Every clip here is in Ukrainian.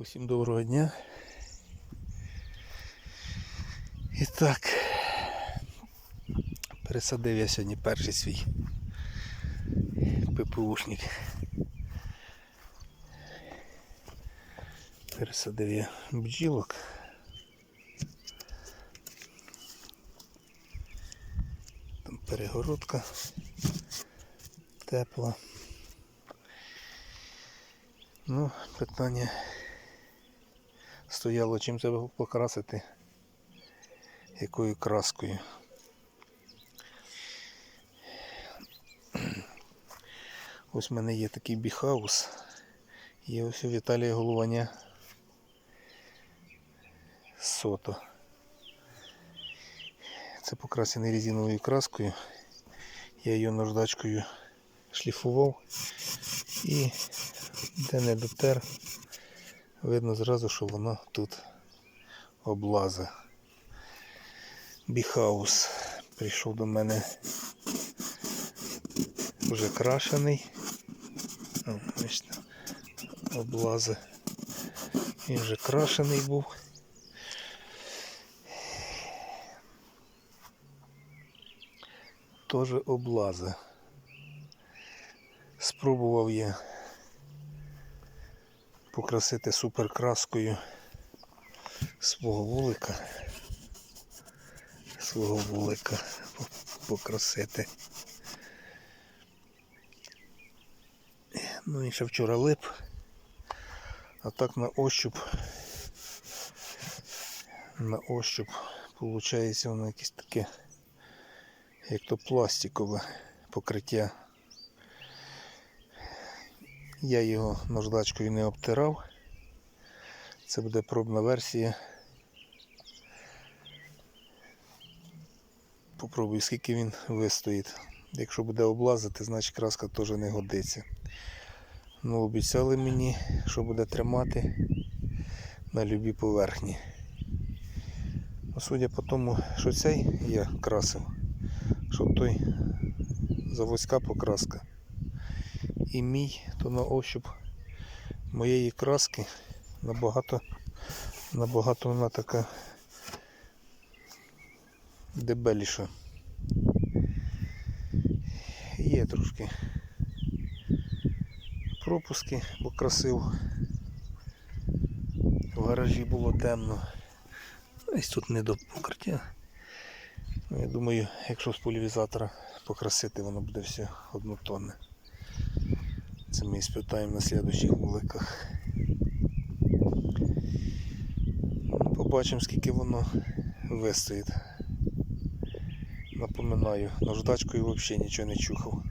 Усім доброго дня. І так, пересадив я сьогодні перший свій ППУшник. Пересадив я бджілок. Там перегородка тепла. Ну, питання стояло чим тебе покрасити, якою краскою. Ось в мене є такий біхаус. Є ось у Віталія Голованя сото. Це покрасений резиновою краскою. Я її наждачкою шліфував і де не дотер, видно зразу, що воно тут облазе. Біхаус прийшов до мене вже крашений. О, бачите, облази. Він вже крашений був. Теж облази. Спробував я покрасити суперкраскою свого вулика. Свого вулика покрасити. Ну і ще вчора лип. А так на ощуп. На ощуп виходить воно якесь таке, як то пластикове покриття. Я його наждачкою не обтирав. Це буде пробна версія. Попробую, скільки він вистоїть. Якщо буде облазити, значить краска теж не годиться. Ну, обіцяли мені, що буде тримати на любій поверхні. Судя по тому, що цей я красив, що той заводська покраска і мій, то на ощуп моєї краски набагато, набагато вона така дебеліша. Є трошки пропуски, бо красив. В гаражі було темно. Ось тут не до покриття. Ну, Я думаю, якщо з полівізатора покрасити, воно буде все однотонне. Це ми спитаємо на слідучих вуликах. Побачимо, скільки воно вистоїть. Напоминаю, наждачкою взагалі нічого не чухав.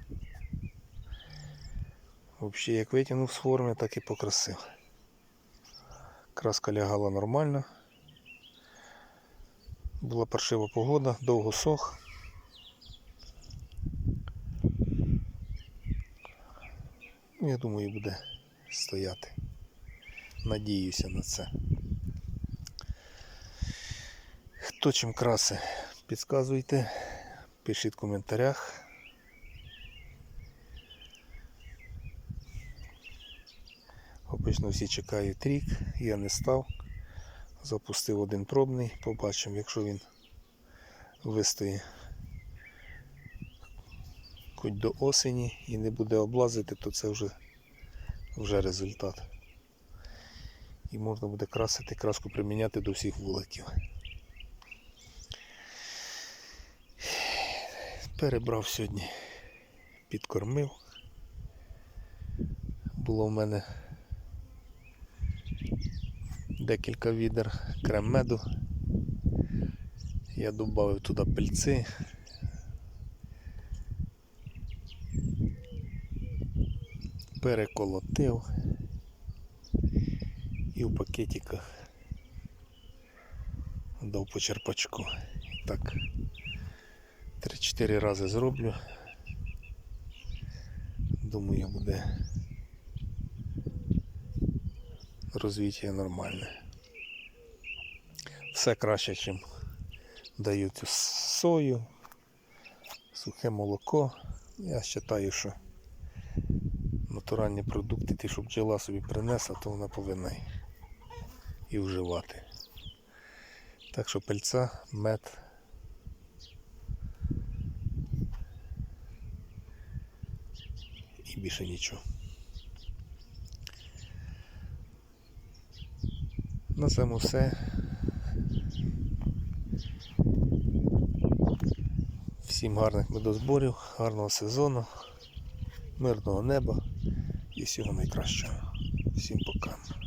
Взагалі, як витягнув з форми, так і покрасив. Краска лягала нормально. Була паршива погода, довго сох. Ну, Я думаю, буде стояти. Надіюся на це. Хто чим краси, підказуйте, пишіть в коментарях. Обично всі чекають рік, я не став. Запустив один пробний, побачимо, якщо він вистоїть хоч до осені і не буде облазити, то це вже, вже результат. І можна буде красити, краску приміняти до всіх вуликів. Перебрав сьогодні, підкормив. Було в мене декілька відер крем-меду. Я додав туди пильці. Переколотив і в пакетиках дав по черпачку. Так, 3-4 рази зроблю. Думаю, буде розвиття нормальне. Все краще, ніж дають сою, сухе молоко. Я вважаю, що натуральні продукти, ті, що бджола собі принесла, то вона повинна і вживати. Так що пельця, мед. І більше нічого. На цьому все. Всім гарних медозборів, гарного сезону, мирного неба і всього найкращого. Всім пока.